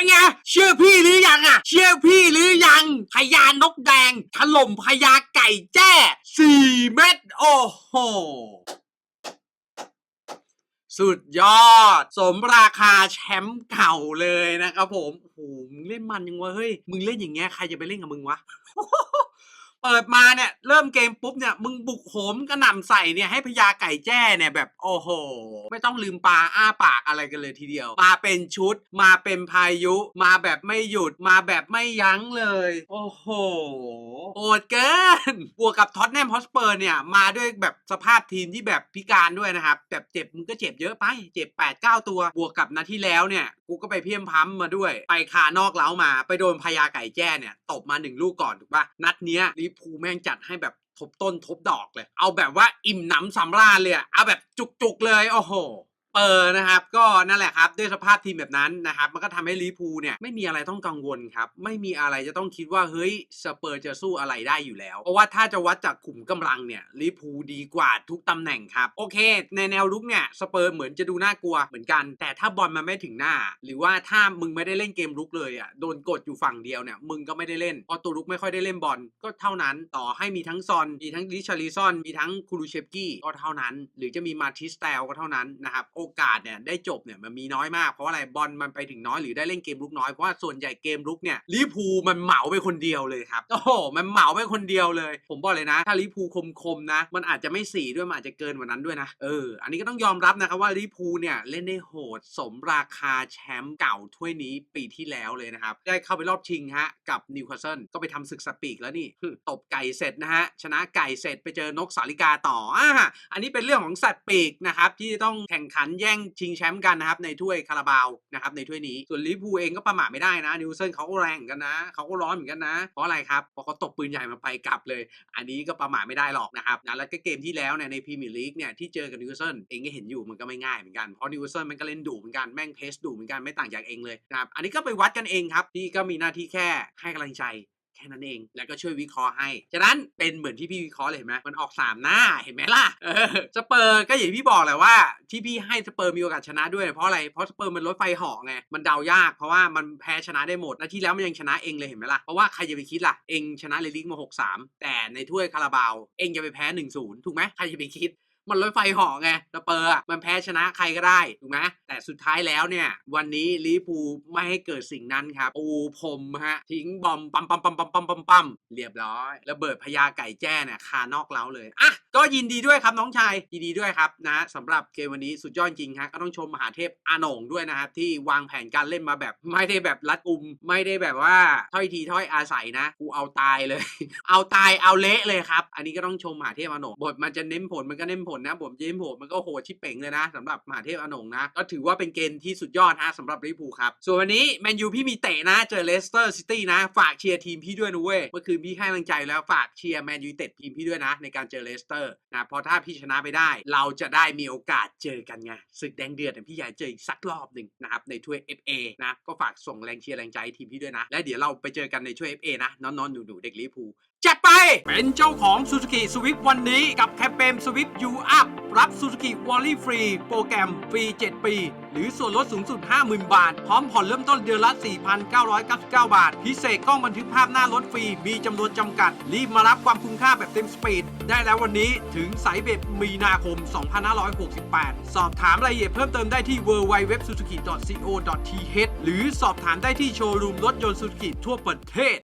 เป็นไงเชื่อพี่หรือยังอะ เชื่อพี่หรือยังพญานกแดงถล่มพญาไก่แจ้สี่เม็ดโอ้โหสุดยอด สมราคาแชมป์เก่าเลยนะครับผมโอ้โหมึงเล่นมันยังวะเฮ้ย มึงเล่นอย่างเงี้ยใครจะไปเล่นกับมึงวะ เปิดมาเนี่ยเริ่มเกมปุ๊บเนี่ยมึงบุกโหมกระหน่ำใส่เนี่ยให้พญาไก่แจ้เนี่ยแบบโอ้โห ไม่ต้องลืมปลาอ้าปากอะไรกันเลยทีเดียว มาเป็นชุด มาเป็นพายุ มาแบบไม่หยุดมาแบบไม่ยั้งเลย โอ้โหโหดเกินบวกกับท็อตแนมฮอสเปอร์เนี่ยมาด้วยแบบสภาพทีมที่แบบพิการด้วยนะครับแบบเจ็บมึงก็เจ็บเยอะไปเจ็บ8ปดเตัวบวกกับนาที่แล้วเนี่ย กูก็ไปเพี้ยมพั้มมาด้วย ไปคานอกเล้ามาไปโดนพญาไก่แจ้เนี่ยตบมาหนึ่งลูกก่อนถูกปะนัดเนี้ยลิพูแม่งจัดให้แบบทบต้นทบดอกเลย เอาแบบว่าอิ่มหนำสำราญเลยเอาแบบจุกๆเลยโอ้โห เปอร์นะครับก็นั่นแหละครับด้วยสภาพทีมแบบนั้นนะครับมันก็ทำให้ลิพูเนี่ยไม่มีอะไรต้องกังวลครับไม่มีอะไรจะต้องคิดว่าเฮ้ยสเปอร์จะสู้อะไรได้อยู่แล้ว เพราะว่าถ้าจะวัดจากขุมกำลังเนี่ยลิพูดีกว่าทุกตำแหน่งครับโอเค ในแนวรุกเนี่ยสเปอร์เหมือนจะดูน่ากลัวเหมือนกัน แต่ถ้าบอลมันไม่ถึงหน้า หรือว่าถ้ามึงไม่ได้เล่นเกมรุกเลยอะโดนกดอยู่ฝั่งเดียวเนี่ยมึงก็ไม่ได้เล่นพราะตัวรุกไม่ค่อยได้เล่นบอลก็เท่านั้นต่อให้มีทั้งซอนมีทั้งริชาริซอนมีทั้งคูรูเชฟกี้ก็เท่านั้น หรือจะมีมาทิสเตลก็เท่านั้นนะครับโอโอกาสเนี่ยได้จบเนี่ยมันมีน้อยมากเพราะอะไรบอลมันไปถึงน้อยหรือได้เล่นเกมรุกน้อยเพราะว่าส่วนใหญ่เกมรุกเนี่ยลิพูมันเหมาไปคนเดียวเลยครับโอ้โหมันเหมาไปคนเดียวเลย ผมบอกเลยนะ ถ้าลิพูคมๆนะ มันอาจจะไม่สี่ด้วยมันอาจจะเกินกว่านั้นด้วยนะเอออันนี้ก็ต้องยอมรับนะครับว่าลิพูเนี่ยเล่นได้โหดสมราคาแชมป์เก่าถ้วยนี้ปีที่แล้วเลยนะครับได้เข้าไปรอบชิงฮะกับนิวคาสเซิลก็ไปทำศึกสปีกแล้วนี่ตบไก่เสร็จนะฮะชนะไก่เสร็จไปเจอนกสาลิกาต่ออ่าอันนี้เป็นเรื่องของสัตว์ปีกนะครับที่ต้องแข่งขันแย่งชิงแชมป์กันนะครับในถ้วยคาราบาวนะครับในถ้วยนี้ส่วนลิเวอร์พูลเองก็ประมาทไม่ได้นะนิวเซิลเขาก็แรงเหมือนกันนะเขาก็ร้อนเหมือนกันนะ เพราะอะไรครับเพราะเขาตบปืนใหญ่มาไปกลับเลย อันนี้ก็ประมาทไม่ได้หรอกนะครับนะแล้วก็เกมที่แล้วเนี่ยในพรีเมียร์ลีกเนี่ยที่เจอกับนิวเซิลเองก็เห็นอยู่มันก็ไม่ง่ายเหมือนกันเพราะนิวเซิลมันก็เล่นดุเหมือนกันแม่งเพสดุเหมือนกันไม่ต่างจากเองเลยนะครับอันนี้ก็ไปวัดกันเองครับที่ก็มีหน้าที่แค่ให้กำลังใจ ค่นั้นเอง แล้วก็ช่วยวิเคราะห์ให้ ฉะนั้นเป็นเหมือนที่พี่วิเคราะห์เลยเห็นไหมมันออก 3 หน้าเห็นไหมล่ะสเปอร์ก็อย่างที่พี่บอกแหละว่า ที่พี่ให้สเปอร์มีโอกาสชนะด้วย เพราะอะไรเพราะสเปอร์มันรถไฟเหาะไงมันเดายากเพราะว่ามันแพ้ชนะได้หมดแล้วที่แล้วมันยังชนะเองเลยเห็นไหมล่ะเพราะว่าใครจะไปคิดล่ะเองชนะเลลิกมา 6-3 แต่ในถ้วยคาราบาว เองจะไปแพ้ 1-0 ถูกไหมใครจะไปคิด มันรถไฟเหาะไงสเปอร์อมันแพ้ชนะใครก็ได้ถูกไหมแต่สุดท้ายแล้วเนี่ย วันนี้ลิเวอร์พูไม่ให้เกิดสิ่งนั้นครับปูพรมฮะ ทิ้งบอมปั๊มปั๊มปั๊มปั๊มปั๊มปั๊มปั๊มเรียบร้อยระเบิดพญาไก่แจ้เนี่ยคานอกเล้าเลยอะก็ยินดีด้วยครับน้องชายยินดีด้วยครับนะสำหรับเกมวันนี้สุดยอดจริงฮะก็ต้องชมมหาเทพอาโหนงด้วยนะครับที่วางแผนการเล่นมาแบบไม่ได้แบบรัดกุม ไม่ได้แบบว่าถ้อยทีถ้อยอาศัยนะกูเอาตายเลย เอาตายเอาเละเลยครับ อันนี้ก็ต้องชมมหาเทพอาโหนงบทมันจะเน้นผลมันก็เน้นผลนะผมจะเน้นผลมันก็โหดชิบเป่งเลยนะสำหรับมหาเทพอโหนงนะ ก็ถือว่าเป็นเกณฑ์ที่สุดยอดฮะสำหรับลิเวอร์พูลครับส่วนวันนี้แมนยูพี่มีเตะนะเจอเลสเตอร์ซิตี้นะ ฝากเชียร์ทีมพี่ด้วยนะเว้ยเมื่อคืนพี่ให้กำลังใจแล้วฝากเชียร์แมนยูเต็ดทีมพี่ด้วยนะ ในการเจอเลสเตอร์นะเพราะถ้าพี่ชนะไปได้ เราจะได้มีโอกาสเจอกันไงศึกแดงเดือดเนี่ยพี่อยากเจออีกสักรอบหนึ่งนะครับในถ้วย FA นะก็ฝากส่งแรงเชียร์แรงใจทีมพี่ด้วยนะ และเดี๋ยวเราไปเจอกันในถ้วย FA นะน้องๆหนูๆเด็กลิเวอร์พูล จัดไป เป็นเจ้าของ Suzuki Swift วันนี้กับแคมเปญ Swift U Up รับ Suzuki Wally Free โปรแกรมฟรี 7 ปี หรือส่วนลดสูงสุด 50,000 บาท พร้อมผ่อนเริ่มต้นเดือนละ 4,999 บาท พิเศษกล้องบันทึกภาพหน้ารถฟรี มีจำนวนจำกัด รีบมารับความคุ้มค่าแบบเต็มสปีด ได้แล้ววันนี้ถึงสายเบ็ดมีนาคม 2568 สอบถามรายละเอียดเพิ่มเติมได้ที่ www.suzuki.co.th หรือสอบถามได้ที่โชว์รูมรถยนต์ Suzuki ทั่วประเทศ